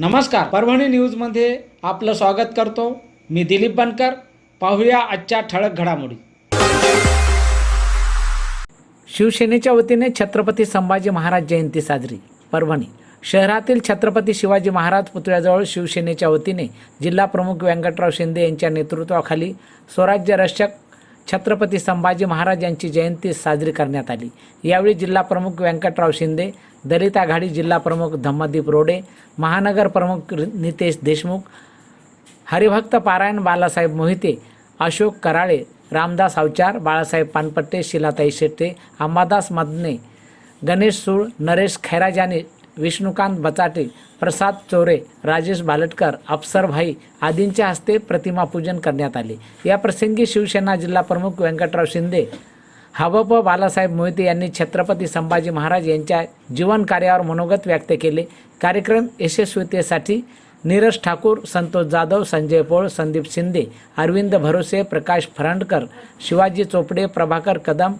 नमस्कार. परभणी न्यूजमध्ये आपलं स्वागत करतो. मी दिलीप बनकर. पाहूया आजच्या ठळक घडामोडी. शिवसेनेच्या वतीने छत्रपती संभाजी महाराज जयंती साजरी. परभणी शहरातील छत्रपती शिवाजी महाराज पुतळ्याजवळ शिवसेनेच्या वतीने जिल्हा प्रमुख व्यंकटराव शिंदे यांच्या नेतृत्वाखाली स्वराज्य रक्षक छत्रपती संभाजी महाराज यांची जयंती साजरी करण्यात आली. यावेळी जिल्हा प्रमुख व्यंकटराव शिंदे दलित आघाडी जिल्हा प्रमुख धम्मदीप रोडे महानगर प्रमुख नितेश देशमुख हरिभक्त पारायण बालासाहेब मोहिते अशोक कराळे रामदास अवचार बाळासाहेब पानपट्टे शिलाताई शेट्टे अंबादास मदने गणेश सूळ नरेश खैराजाने विष्णुकांत बचाटे प्रसाद चोरे राजेश बालटकर अप्सरभाई आदींच्या हस्ते प्रतिमापूजन करण्यात आले. या प्रसंगी शिवसेना जिल्हा प्रमुख व्यंकटराव शिंदे हबप बालासाहेब मोहिते यांनी छत्रपती संभाजी महाराज यांच्या जीवन कार्यावर मनोगत व्यक्त केले. कार्यक्रम यशस्वीतेसाठी नीरज ठाकूर संतोष जाधव संजय पोळ संदीप शिंदे अरविंद भरोसे प्रकाश फरांडकर शिवाजी चोपडे प्रभाकर कदम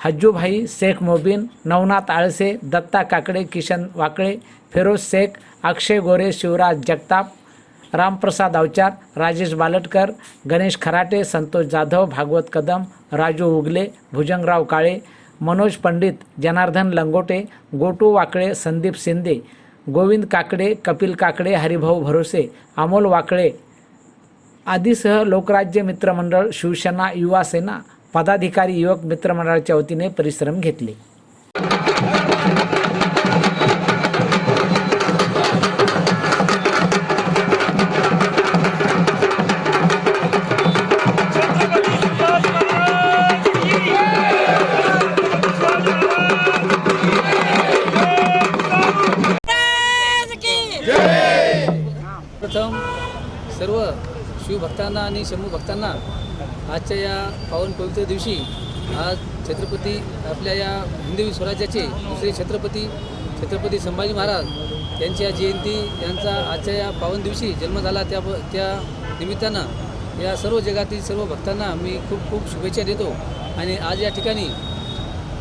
हज्जूभाई शेख मोबीन नवनाथ आळसे दत्ता काकडे किशन वाकळे फिरोज शेख अक्षय गोरे शिवराज जगताप रामप्रसाद अवचार राजेश बालटकर गणेश खराटे संतोष जाधव भागवत कदम राजू उगले भुजंगराव काळे मनोज पंडित जनार्दन लंगोटे गोटू वाकळे संदीप शिंदे गोविंद काकडे कपिल काकडे हरिभाऊ भरोसे अमोल वाकळे आदीसह लोकराज्य मित्रमंडळ शिवसेना युवा सेना पदाधिकारी युवक मित्रमंडळाच्या वतीने परिश्रम घेतले. प्रथम सर्व शिवभक्तांना आणि शंभू भक्तांना आजच्या या पावन पवित्र दिवशी आज छत्रपती आपल्या या हिंदवी स्वराज्याचे दुसरे छत्रपती छत्रपती संभाजी महाराज यांच्या जयंती यांचा आजच्या या पावन दिवशी जन्म झाला त्या त्या निमित्तानं या सर्व जगातील सर्व भक्तांना मी खूप खूप शुभेच्छा देतो. आणि आज या ठिकाणी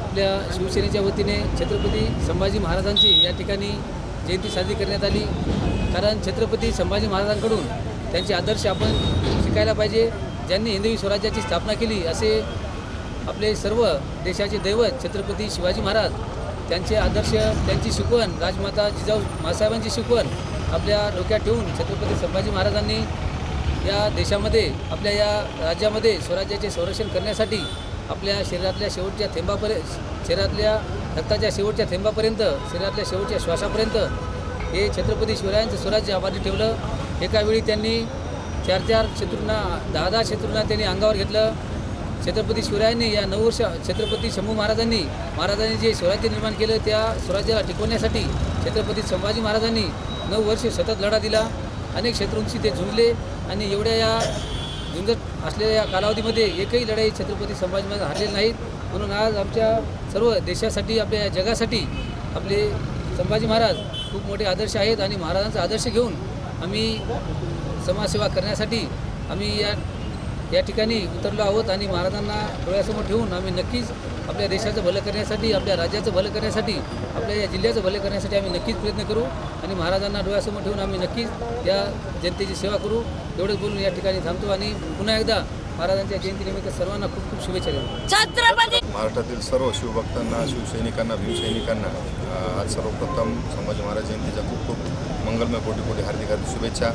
आपल्या शिवसेनेच्या वतीने छत्रपती संभाजी महाराजांची या ठिकाणी जयंती साजरी करण्यात आली. कारण छत्रपती संभाजी महाराजांकडून त्यांचे आदर्श आपण शिकायला पाहिजे. ज्यांनी हिंदवी स्वराज्याची स्थापना केली असे आपले सर्व देशाचे दैवत छत्रपती शिवाजी महाराज त्यांचे आदर्श त्यांची शिकवण राजमाता जिजाऊ मासाहेबांची शिकवण आपल्या डोक्यात ठेवून छत्रपती संभाजी महाराजांनी या देशामध्ये आपल्या या राज्यामध्ये स्वराज्याचे संरक्षण करण्यासाठी आपल्या शरीरातल्या शेवटच्या थेंबापर्यंत शरीरातल्या रक्ताच्या शेवटच्या थेंबापर्यंत शरीरातल्या शेवटच्या श्वासापर्यंत हे छत्रपती शिवरायांचं स्वराज्य आबादी ठेवलं. एका वेळी त्यांनी चार चार शत्रूंना दहा दहा शत्रूंना त्यांनी अंगावर घेतलं. छत्रपती शिवरायांनी या नऊ वर्ष छत्रपती शंभू महाराजांनी महाराजांनी जे स्वराज्य निर्माण केलं त्या स्वराज्याला टिकवण्यासाठी छत्रपती संभाजी महाराजांनी नऊ वर्ष सतत लढा दिला. अनेक शत्रूंशी ते झुंजले आणि एवढ्या या झुंजत असलेल्या या कालावधीमध्ये एकही लढाई छत्रपती संभाजी महाराज हारलेले नाहीत. म्हणून आज आमच्या सर्व देशासाठी आपल्या जगासाठी आपले संभाजी महाराज खूप मोठे आदर्श आहेत आणि महाराजांचा आदर्श घेऊन आम्ही समाजसेवा करण्यासाठी आम्ही या या ठिकाणी उतरलो आहोत आणि महाराजांना डोळ्यासमोर ठेवून आम्ही नक्कीच आपल्या देशाचं भलं करण्यासाठी आपल्या राज्याचं भलं करण्यासाठी आपल्या या जिल्ह्याचं भलं करण्यासाठी आम्ही नक्कीच प्रयत्न करू आणि महाराजांना डोळ्यासमोर ठेवून आम्ही नक्कीच या जनतेची सेवा करू. एवढंच बोलून या ठिकाणी थांबतो आणि पुन्हा एकदा महाराजांच्या जयंतीनिमित्त सर्वांना खूप खूप शुभेच्छा देतो. छत्रपती महाराष्ट्रातील सर्व शिवभक्तांना शिवसैनिकांना भीमसैनिकांना आज सर्वप्रथम संभाजी महाराज जयंतीच्या खूप खूप मंगलमय कोटी कोटी हार्दिक हार्दिक शुभेच्छा.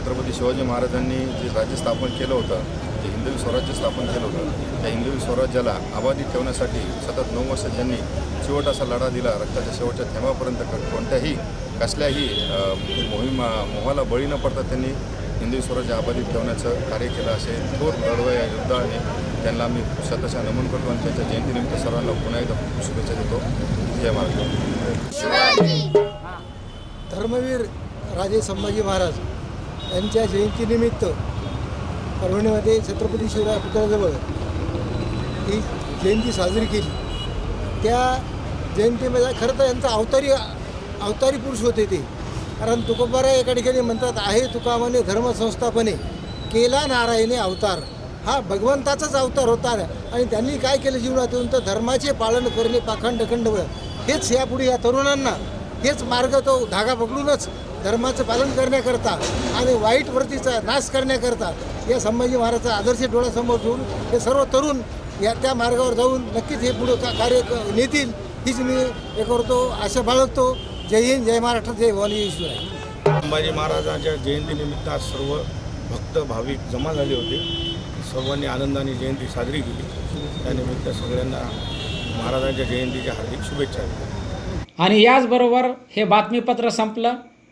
छत्रपती शिवाजी महाराजांनी जे राज्य स्थापन केलं होतं जे हिंदवी स्वराज्य स्थापन केलं होतं त्या हिंदवी स्वराज्याला आबादी ठेवण्यासाठी सतत नऊ वर्ष ज्यांनी शेवट असा लढा दिला रक्ताच्या शेवटच्या थेंबापर्यंत कोणत्याही कसल्याही मोहिमा मोहाला बळी न पडता त्यांनी हिंदवी स्वराज्य आबादी ठेवण्याचं कार्य केलं असे थोर लढवय या योद्धाने त्यांना मी स्वतःच्या नमन करतो आणि त्यांच्या जयंतीनिमित्त सर्वांना पुन्हा एकदा खूप शुभेच्छा देतो. जय महाराज धर्मवीर राजे संभाजी महाराज यांच्या जयंतीनिमित्त परभणीमध्ये छत्रपती शिवराय पुतळ्याजवळ ही जयंती साजरी केली. त्या जयंतीमध्ये खरं तर यांचा अवतारी अवतारी पुरुष होते ते. कारण तुकोबारा एका ठिकाणी म्हणतात आहे तुकामाने धर्मसंस्थापने केला नारायणे अवतार. हा भगवंताचाच अवतार होता. आणि त्यांनी काय केलं जीवनात येऊन तर धर्माचे पालन करणे पाखंड खंड हेच यापुढे या तरुणांना हेच मार्ग तो धागा पकडूनच धर्माचं पालन करण्याकरता आणि वाईट वृत्तीचा नाश करण्याकरता या संभाजी महाराजचा आदर्श डोळ्यासमोर ठेवून हे सर्व तरुण या त्या मार्गावर जाऊन नक्कीच हे पुढं का कार्य नेतील हीच मी हे करतो आशा बाळगतो. जय हिंद जय महाराष्ट्र जय भवानी ईश्वर आहे संभाजी महाराजांच्या जयंतीनिमित्त आज सर्व भक्त भाविक जमा झाले होते. सर्वांनी आनंदाने जयंती साजरी केली. त्यानिमित्त सगळ्यांना महाराजांच्या जयंतीच्या हार्दिक शुभेच्छा. आणि याचबरोबर हे बातमीपत्र संपलं.